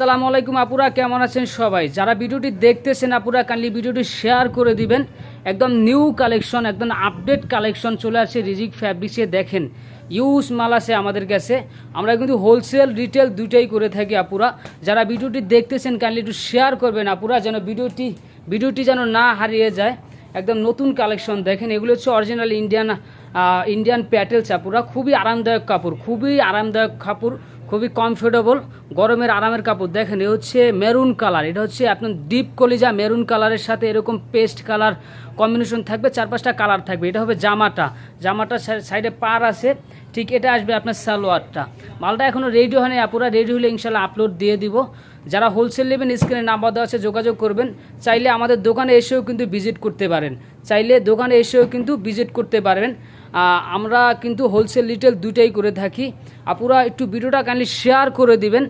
সালামু আলাইকুম, আপুরা, কেমন আছেন সবাই? যারা ভিডিওটি দেখতেছেন, আপুরা, কাইন্ডলি ভিডিওটি শেয়ার করে দিবেন। একদম নিউ কালেকশন, একদম আপডেট কালেকশন চলে আসছে রিজিক ফ্যাব্রিক্সে, দেখেন। ইউজ মাল আছে আমাদের কাছে। আমরা কিন্তু হোলসেল রিটেল দুইটাই করে থাকি, আপুরা। যারা ভিডিওটি দেখতেছেন, কাইন্ডলি একটু শেয়ার করবেন, আপুরা, যেন ভিডিওটি ভিডিওটি যেন না হারিয়ে যায়। একদম নতুন কালেকশন, দেখেন, এগুলো হচ্ছে অরিজিনাল ইন্ডিয়ান ইন্ডিয়ান প্যাটেলস আপুরা। খুবই আরামদায়ক কাপড়, খুবই আরামদায়ক কাপড়। খুবই কমফোর্টেবল গরমের আরামের কাপড়। দেখেন, এ হচ্ছে মেরুন কালার এটা হচ্ছে আপনার ডিপ কলিজা মেরুন কালারের সাথে এরকম পেস্ট কালার কম্বিনেশন থাকবে চার পাঁচটা কালার থাকবে। এটা হবে জামাটা জামাটা সাইডে পার আছে, ঠিক এটা আসবে আপনার সালোয়ারটা। মালটা এখনও রেডি হয়নি, আপুরা রেডি হলে ইনশাল্লাহ আপলোড দিয়ে দিব। যারা হোলসেল নেবেন স্ক্রিনে নাম্বার দেওয়া আছে, যোগাযোগ করবেন। চাইলে আমাদের দোকানে এসেও কিন্তু ভিজিট করতে পারেন। চাইলে দোকানে এসেও কিন্তু ভিজিট করতে পারবেন। আমরা কিন্তু হোলসেল রিটেল দুটাই করে থাকি। আপুরা একটু ভিডিওটা কাইন্ডলি শেয়ার করে দিবেন।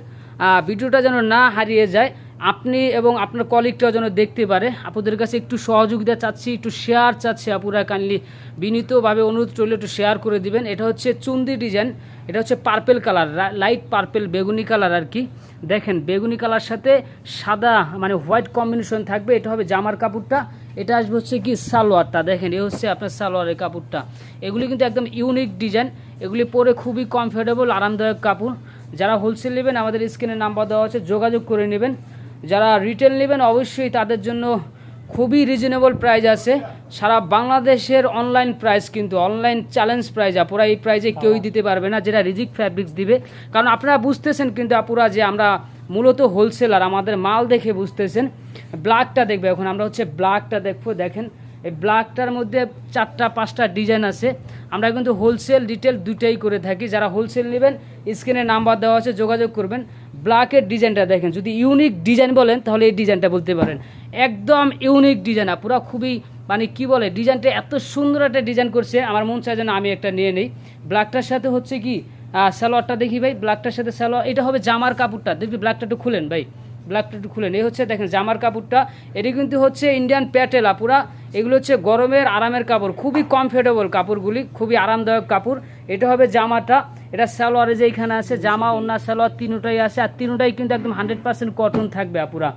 ভিডিওটা যেন না হারিয়ে যায়। আপনি এবং আপনার কলিগটাও যেন দেখতে পারে। আপুদের কাছে একটু সহযোগিতা চাচ্ছি, একটু শেয়ার চাচ্ছি আপুরা কাইন্ডলি বিনীতভাবে অনুরোধ চলে একটু শেয়ার করে দিবেন। এটা হচ্ছে চুন্দি ডিজাইন এটা হচ্ছে পার্পেল কালার লাইট পার্পেল বেগুনি কালার আর কি। দেখেন, বেগুনি কালার সাথে সাদা মানে হোয়াইট কম্বিনেশন থাকবে। এটা হবে জামার কাপড়টা, এটা আসবে হচ্ছে কি সালোয়ারটা। দেখেন, এ হচ্ছে আপনার সালোয়ারের কাপড়টা। এগুলি কিন্তু একদম ইউনিক ডিজাইন এগুলি পরে খুবই কমফোর্টেবল আরামদায়ক কাপড়। যারা হোলসেল নেবেন, আমাদের স্ক্রিনে নাম্বার দেওয়া আছে, যোগাযোগ করে নেবেন। যারা রিটেল নেবেন অবশ্যই তাদের জন্য খুবই রিজনেবল প্রাইস আছে। সারা বাংলাদেশের অনলাইন প্রাইস কিন্তু অনলাইন চ্যালেঞ্জ প্রাইস আপুরা এই প্রাইজে কেউই দিতে পারবে না যেটা রিজিক ফ্যাব্রিক্স দিবে। কারণ আপনারা বুঝতেছেন কিন্তু আপুরা যে আমরা মূলত হোলসেলার আমাদের মাল দেখে বুঝতেছেন। ব্ল্যাকটা দেখবে এখন আমরা হচ্ছে ব্ল্যাকটা দেখব দেখেন। এই ব্ল্যাকটার মধ্যে চারটা পাঁচটা ডিজাইন আছে। আমরা কিন্তু হোলসেল রিটেল দুটাই করে থাকি। যারা হোলসেল নেবেন স্ক্রিনে নাম্বার দেওয়া আছে যোগাযোগ করবেন। ব্ল্যাকের ডিজাইনটা দেখেন। যদি ইউনিক ডিজাইন বলেন, তাহলে এই ডিজাইনটা বলতে পারেন। একদম ইউনিক ডিজাইন পুরো খুবই মানে কি বলে, ডিজাইনটা এত সুন্দর একটা ডিজাইন করছে, আমার মন চায় যেন আমি একটা নিয়ে নেই। ব্ল্যাকটার সাথে হচ্ছে কি সালোয়ারটা দেখি ভাই, ব্ল্যাকটার সাথে সালোয়ার, এটা হবে জামার কাপড়টা, দেখবি ব্ল্যাকটা একটু খুলেন ভাই, ব্ল্যাকটা একটু খুলেন। এই হচ্ছে দেখেন জামার কাপড়টা, এটি কিন্তু হচ্ছে ইন্ডিয়ান প্যাটেলা পুরা, এগুলো হচ্ছে গরমের আরামের কাপড়, খুবই কমফোর্টেবল কাপড়গুলি, খুবই আরামদায়ক কাপড়। এটা হবে জামাটা, এটা সালোয়ারে যে এখানে আছে, জামা অন্য সালোয়ার তিনটাই আছে, আর তিনটাই কিন্তু একদম হান্ড্রেড পার্সেন্ট কটন থাকবে আপুরা।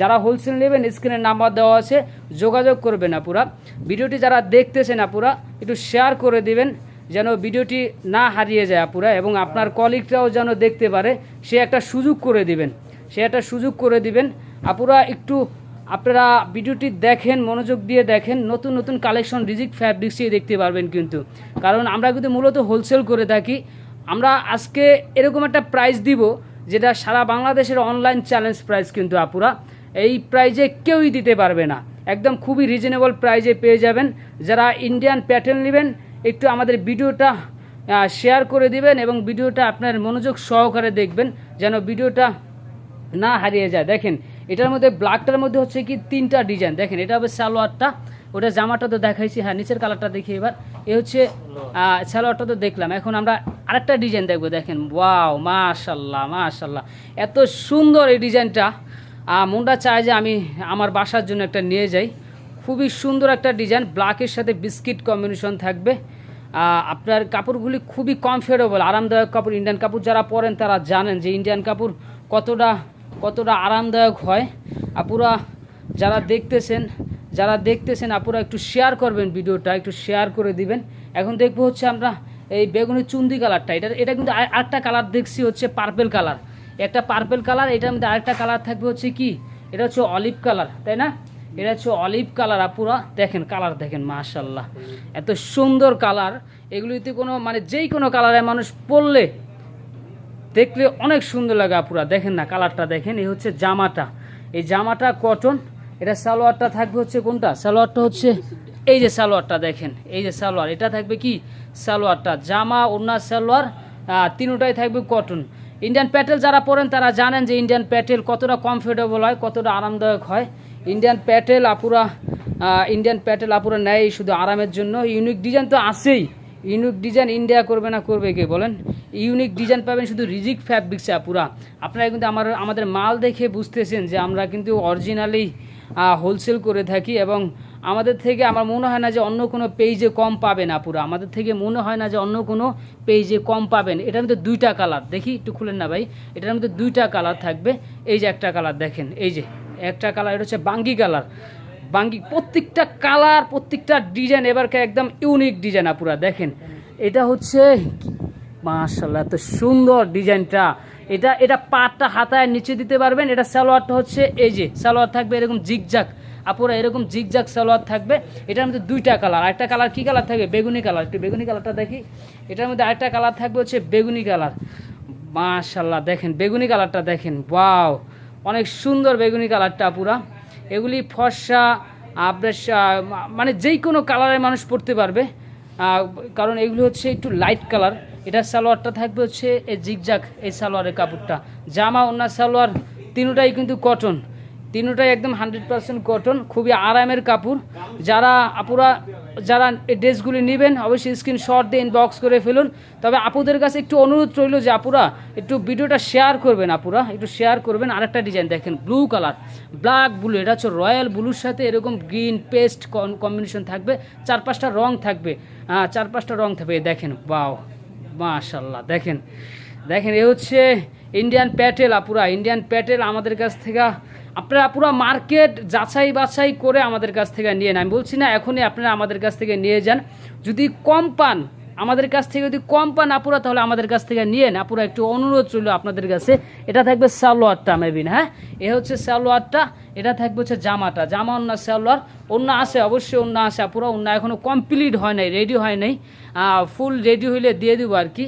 যারা হোলসেল নেবেন স্ক্রিনের নাম্বার দেওয়া আছে, যোগাযোগ করবেন আপুরা। ভিডিওটি যারা দেখতেছেন আপুরা, একটু শেয়ার করে দিবেন, যেন ভিডিওটি না হারিয়ে যায় আপুরা, এবং আপনার কলিগরাও যেন দেখতে পারে, সে একটা সুযোগ করে দিবেন। সে একটা সুযোগ করে দিবেন। আপুরা একটু আপনারা ভিডিওটি দেখেন, মনোযোগ দিয়ে দেখেন, নতুন নতুন কালেকশন রিজিক ফ্যাব্রিক্সই দেখতে পারবেন কিন্তু। কারণ আমরা কিন্তু মূলত হোলসেল করে থাকি। আমরা আজকে এরকম একটা প্রাইস দিব, যেটা সারা বাংলাদেশের অনলাইন চ্যালেঞ্জ প্রাইস কিন্তু আপুরা। এই প্রাইজে কেউই দিতে পারবে না। একদম খুবই রিজনেবল প্রাইজে পেয়ে যাবেন। যারা ইন্ডিয়ান প্যাটার্ন নেবেন, একটু আমাদের ভিডিওটা শেয়ার করে দিবেন এবং ভিডিওটা আপনার মনোযোগ সহকারে দেখবেন, যেন ভিডিওটা না হারিয়ে যায়। দেখেন এটার মধ্যে ব্ল্যাকটার মধ্যে হচ্ছে কি তিনটা ডিজাইন দেখেন, এটা হবে সালোয়ারটা, ওটা জামাটা তো দেখাইছি হ্যাঁ নিচের কালারটা দেখি এবার। এ হচ্ছে সালোয়ারটা তো দেখলাম। এখন আমরা আরেকটা ডিজাইন দেখব, দেখেন। ওয়াও, মাশাল্লাহ মাশাল্লাহ। এত সুন্দর এই ডিজাইনটা মনটা চায় যে আমি আমার বাসার জন্য একটা নিয়ে যাই। খুবই সুন্দর একটা ডিজাইন ব্ল্যাকের সাথে বিস্কিট কম্বিনেশন থাকবে। আপনার কাপড়গুলি খুবই কমফোর্টেবল আরামদায়ক কাপড়। ইন্ডিয়ান কাপড় যারা পরেন তারা জানেন যে ইন্ডিয়ান কাপড় কতটা কতটা আরামদায়ক হয়। আপুরা যারা দেখতেছেন যারা দেখতেছেন, আপুরা একটু শেয়ার করবেন ভিডিওটা, একটু শেয়ার করে দিবেন। এখন দেখব হচ্ছে আমরা এই বেগুনি চুন্দি কালারটা এটা এটা কিন্তু আর- আরেকটা কালার দেখছি হচ্ছে পার্পেল কালার একটা পার্পেল কালার এটার মধ্যে আরেকটা কালার থাকবে হচ্ছে কি? এটা হচ্ছে অলিভ কালার তাই না? এটা হচ্ছে অলিভ কালার আপুরা দেখেন কালার দেখেন মাশাল্লাহ এত সুন্দর কালার এগুলিতে কোনো মানে যেই কোনো কালারে মানুষ পরলে দেখলে অনেক সুন্দর লাগে আপুরা। দেখেন না, কালারটা দেখেন, এই হচ্ছে জামাটা। এই জামাটা কটন, এটা সালোয়ারটা থাকবে হচ্ছে কোনটা? সালোয়ারটা হচ্ছে এই যে সালোয়ারটা দেখেন, এই যে সালোয়ার। এটা থাকবে কি? সালোয়ারটা। জামা, ওড়না, সালোয়ার তিনোটাই থাকবে কটন। ইন্ডিয়ান প্যাটেল যারা পরেন, তারা জানেন যে ইন্ডিয়ান প্যাটেল কতটা কমফোর্টেবল হয়, কতটা আরামদায়ক হয়। ইন্ডিয়ান প্যাটেল আপুরা ইন্ডিয়ান প্যাটেল আপুরা নেয় শুধু আরামের জন্য। ইউনিক ডিজাইন তো আছেই। ইউনিক ডিজাইন ইন্ডিয়া করবে না, করবে কে বলেন? ইউনিক ডিজাইন পাবেন, শুধু রিজিক ফ্যাব্রিক্সে পুরা। আপনারা কিন্তু আমার, আমাদের মাল দেখে বুঝতেছেন যে আমরা কিন্তু অরিজিনালি হোলসেল করে থাকি এবং আমাদের থেকে আমার মনে হয় না যে অন্য কোনো পেজে কম পাবেন আপুরা আমাদের থেকে মনে হয় না যে অন্য কোনো পেজে কম পাবেন। এটার মধ্যে দুইটা কালার দেখি একটু খুলেন না ভাই। এটার মধ্যে দুইটা কালার থাকবে। এই যে একটা কালার দেখেন, এই যে একটা কালার এটা হচ্ছে বাঙ্গি কালার বাঙ্গি প্রত্যেকটা কালার প্রত্যেকটা ডিজাইন এবারকে একদম ইউনিক ডিজাইন আপুরা দেখেন, এটা হচ্ছে মাশাল্লাহ এত সুন্দর ডিজাইনটা। এটা এটা পাটটা হাতায় নিচে দিতে পারবেন, এটা সালোয়ারটা হচ্ছে এই যে, সালোয়ার থাকবে এরকম জিগজাক আপুরা, এরকম জিগজাক সালোয়ার থাকবে, এটার মধ্যে দুইটা কালার, আরেকটা কালার কি কালার থাকবে? বেগুনি কালার, একটু বেগুনি কালারটা দেখি। এটার মধ্যে আরেকটা কালার থাকবে হচ্ছে বেগুনি কালার। মাশাল্লাহ দেখেন, বেগুনি কালারটা দেখেন, ওয়াও, অনেক সুন্দর বেগুনি কালারটা পুরা এগুলি ফর্সা আপনার মানে যেই কোনো কালারের মানুষ পরতে পারবে। কারণ এগুলি হচ্ছে একটু লাইট কালার এটা সালোয়ারটা থাকবে হচ্ছে এই জিগজাক এই সালোয়ারের কাপড়টা। জামা অন্য সালোয়ার, তিনটাই কিন্তু কটন তিনটাই একদম হান্ড্রেড পার্সেন্ট কটন খুবই আরামের কাপড়। যারা আপুরা, যারা এই ড্রেসগুলি নেবেন, অবশ্যই স্ক্রিন স্ক্রিনশট দিয়ে ইনবক্স করে ফেলুন। তবে আপুদের কাছে একটু অনুরোধ রইল যে আপুরা একটু ভিডিওটা শেয়ার করবেন আপুরা, একটু শেয়ার করবেন। আরেকটা ডিজাইন দেখেন ব্লু কালার ব্ল্যাক ব্লু এটা হচ্ছে রয়্যাল ব্লুর সাথে এরকম গ্রিন পেস্ট কম্বিনেশন থাকবে। চার পাঁচটা রং থাকবে। হ্যাঁ চার পাঁচটা রং থাকবে দেখেন বাও মাশাল্লাহ দেখেন। দেখেন এ হচ্ছে ইন্ডিয়ান প্যাটেল আপুরা। ইন্ডিয়ান প্যাটেল আমাদের কাছ থেকে, আপনারা পুরো মার্কেট যাচাই বাছাই করে আমাদের কাছ থেকে নিয়ে নেন। আমি বলছি না, এখনই আপনারা আমাদের কাছ থেকে নিয়ে যান। যদি কম পান আমাদের কাছ থেকে যদি কম পান আপুরা, তাহলে আমাদের কাছ থেকে নিয়ে আপুরা, একটু অনুরোধ রইল আপনাদের কাছে। এটা থাকবে সালোয়ারটা, মেবিন হ্যাঁ? এ হচ্ছে সালোয়ারটা, এটা থাকবে হচ্ছে জামাটা। জামা অন্য সালোয়ার, অন্য আছে, অবশ্যই অন্য আছে আপুরা, অন্য এখনও কমপ্লিট হয় নাই রেডি হয় নাই। ফুল রেডি হইলে দিয়ে দেবো আর কি।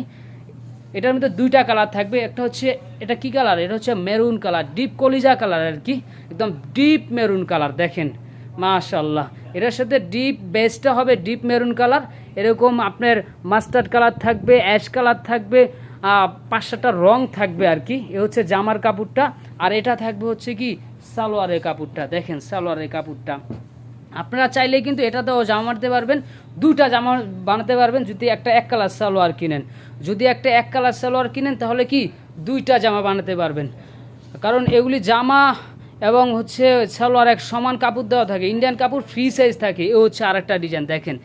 এটার মধ্যে দুইটা কালার থাকবে, একটা হচ্ছে, এটা কি কালার এটা হচ্ছে মেরুন কালার ডিপ কলিজা কালার আর কি। একদম ডিপ মেরুন কালার দেখেন। মাশাল্লাহ এটার সাথে ডিপ বেসটা হবে ডিপ মেরুন কালার এরকম আপনার মাস্টার্ড কালার থাকবে অ্যাশ কালার থাকবে আহ, পাঁচ সাতটা রং থাকবে আর কি। এ হচ্ছে জামার কাপড়টা। আর এটা থাকবে হচ্ছে কি? সালোয়ারের কাপড়টা। দেখেন সালোয়ারের কাপড়টা। আপনারা চাইলে কিন্তু এটাতেও জামা মারতে পারবেন। দুইটা জামা বানাতে পারবেন যদি একটা এক কালার সালোয়ার কিনেন। যদি একটা এক কালার সালোয়ার কিনেন তাহলে কি? দুইটা জামা বানাতে পারবেন। কারণ এগুলি জামা এবং হচ্ছে সালোয়ার এক সমান কাপড় দেওয়া থাকে ইন্ডিয়ান কাপড় ফ্রি সাইজ থাকে, এ হচ্ছে আরেকটা ডিজাইন দেখেন।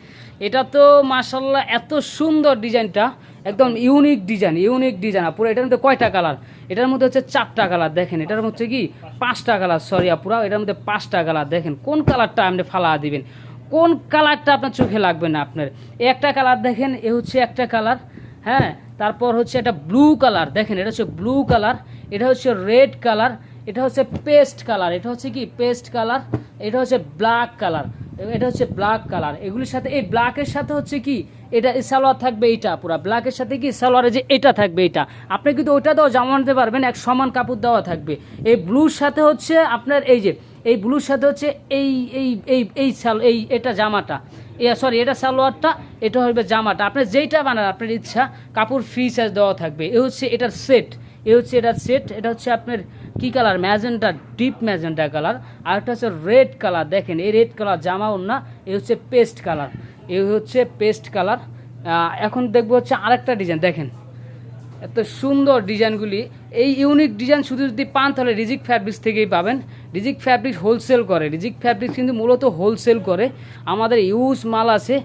এটা তো মাসাল্লাহ এত সুন্দর ডিজাইনটা একদম ইউনিক ডিজাইন ইউনিক ডিজাইন পুরো এটার মধ্যে কয়টা কালার এটার মধ্যে হচ্ছে চারটা কালার দেখেন, এটার মধ্যে কি? পাঁচটা কালার সরি আপুরা, এটার মধ্যে পাঁচটা কালার দেখেন, কোন কালারটা আপনি ফালা দিবেন? কোন কালারটা আপনার চোখে লাগবে না আপনার? একটা কালার দেখেন, এ হচ্ছে একটা কালার হ্যাঁ? তারপর হচ্ছে একটা ব্লু কালার দেখেন, এটা হচ্ছে ব্লু কালার এটা হচ্ছে রেড কালার এটা হচ্ছে পেস্ট কালার এটা হচ্ছে কি? পেস্ট কালার এটা হচ্ছে ব্ল্যাক কালার এটা হচ্ছে ব্ল্যাক কালার এগুলির সাথে, এই ব্ল্যাকের সাথে হচ্ছে কি? এটা সালোয়ার থাকবে এইটা পুরো। ব্ল্যাকের সাথে কি? সালোয়ারে যে এটা থাকবে এটা আপনি কিন্তু ওইটা দাও জামা আনতে পারবেন, এক সমান কাপড় দেওয়া থাকবে। এই ব্লুর সাথে হচ্ছে আপনার এই যে, এই ব্লুর সাথে হচ্ছে এই এই এই এই এই এটা জামাটা। সরি এটা সালোয়ারটা, এটা হবে জামাটা। আপনি যেইটা বানান, আপনার ইচ্ছা, কাপড় ফ্রি সাইজ দেওয়া থাকবে। এ হচ্ছে এটার সেট এ হচ্ছে এটার সেট এটা হচ্ছে আপনার কি colour magenta deep magenta colour আর একটা হচ্ছে রেড কালার দেখেন, এই রেড কালার জামা না এ হচ্ছে পেস্ট কালার এ হচ্ছে পেস্ট কালার এখন দেখব হচ্ছে আরেকটা ডিজাইন দেখেন। এত সুন্দর ডিজাইনগুলি। এই ইউনিক ডিজাইন শুধু যদি পান, তাহলে রিজিক ফ্যাব্রিক্স থেকেই পাবেন। রিজিক ফ্যাব্রিক্স হোলসেল করে। রিজিক ফ্যাব্রিক্স কিন্তু মূলত হোলসেল করে। আমাদের ইউজ মাল আছে।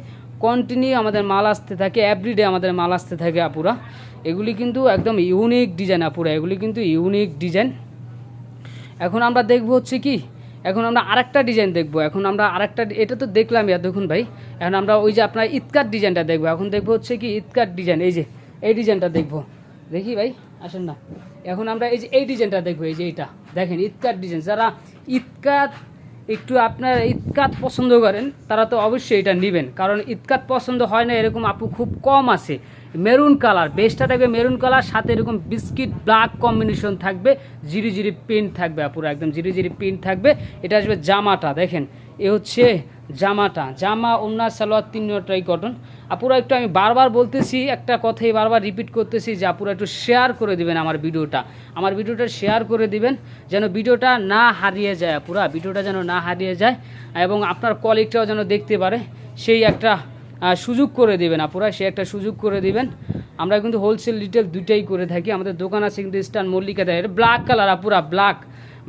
কন্টিনিউ আমাদের মাল আসতে থাকে এভরিডে আমাদের মাল আসতে থাকে আপুরা। এগুলি কিন্তু একদম ইউনিক ডিজাইন আপুরা এগুলি কিন্তু ইউনিক ডিজাইন এখন আমরা দেখব হচ্ছে কি, এখন আমরা আরেকটা ডিজাইন দেখব। এখন আমরা আরেকটা, এটা তো দেখলাম দেখুন ভাই। এখন আমরা ওই যে আপনার ইতকার ডিজাইনটা দেখব। এখন দেখব হচ্ছে কি ইতকার ডিজাইন এই যে, এই ডিজাইনটা দেখব। দেখি ভাই, আসেন না। এখন আমরা এই যে, এই ডিজাইনটা দেখব, এই যে এইটা। দেখেন, ইতকার ডিজাইন যারা ইতকাত একটু আপনার ইতকাত পছন্দ করেন, তারা তো অবশ্যই এটা নেবেন। কারণ ইতকাত পছন্দ হয় না, এরকম আপু খুব কম আছে। মেরুন কালার বেস্টটা থাকবে মেরুন কালার, সাথে এরকম বিস্কিট, ব্ল্যাক কম্বিনেশন থাকবে, জিরি জিরি প্রিন্ট থাকবে আপুরা, একদম জিরি জিরি প্রিন্ট থাকবে। এটা আসবে জামাটা, দেখেন, এ হচ্ছে জামাটা। জামা ওনার সালোয়ার, তিন নটাই কটন আপুরা একটু আমি বারবার বলতেছি, একটা কথাই বারবার রিপিট করতেছি যে আপুরা একটু শেয়ার করে দিবেন আমার ভিডিওটা। আমার ভিডিওটা শেয়ার করে দিবেন যেন ভিডিওটা না হারিয়ে যায় আপুরা, ভিডিওটা যেন না হারিয়ে যায় এবং আপনার কলিগটাও যেন দেখতে পারে। সেই একটা সুযোগ করে দিবেন আপুরা সে একটা সুযোগ করে দিবেন। আমরা কিন্তু হোলসেল রিটেল দুইটাই করে থাকি। আমাদের দোকান আছে কিন্তু স্টান মল্লিকা দেয় ব্ল্যাক কালার আপুরা ব্ল্যাক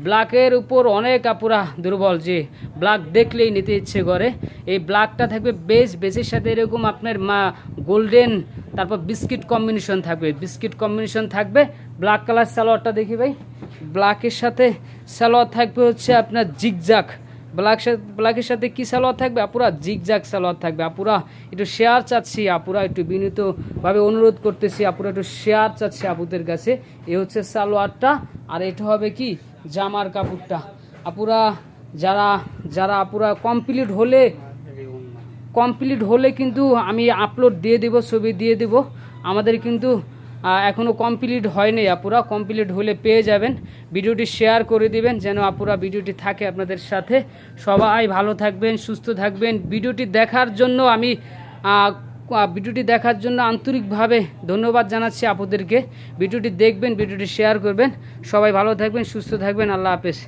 ব্ল্যাকের উপর অনেক আপুরা দুর্বল যে ব্ল্যাক দেখলেই নিতে ইচ্ছে করে। এই ব্ল্যাকটা থাকবে বেশ বেসের সাথে এরকম আপনার মা গোল্ডেন, তারপর বিস্কিট কম্বিনেশন থাকবে। বিস্কিট কম্বিনেশন থাকবে। ব্ল্যাক কালার সালোয়ারটা দেখি ভাই। ব্ল্যাকের সাথে সালোয়ার থাকবে হচ্ছে আপনার জিগজাক ব্ল্যাক ব্ল্যাকের সাথে কী সালোয়ার থাকবে? আপুরা জিগজাক সালোয়ার থাকবে। আপুরা একটু শেয়ার চাচ্ছি, আপুরা একটু বিনীতভাবে অনুরোধ করতেছি, আপুরা একটু শেয়ার চাচ্ছি আপুদের কাছে। এ হচ্ছে সালোয়ারটা। আর এটা হবে কি? জামার কাপড়টা। আপুরা, যারা যারা আপুরা কমপ্লিট হলে কমপ্লিট হলে কিন্তু আমি আপলোড দিয়ে দেব, ছবি দিয়ে দেব। আমাদের কিন্তু এখনও কমপ্লিট হয়নি আপুরা। কমপ্লিট হলে পেয়ে যাবেন। ভিডিওটি শেয়ার করে দিবেন যেন আপুরা ভিডিওটি থাকে আপনাদের সাথে। সবাই ভালো থাকবেন, সুস্থ থাকবেন। ভিডিওটি দেখার জন্য আমি ভিডিওটি দেখার জন্য আন্তরিকভাবে ধন্যবাদ জানাচ্ছি আপুদেরকে। ভিডিওটি দেখবেন, ভিডিওটি শেয়ার করবেন। সবাই ভালো থাকবেন, সুস্থ থাকবেন। আল্লাহ হাফেজ।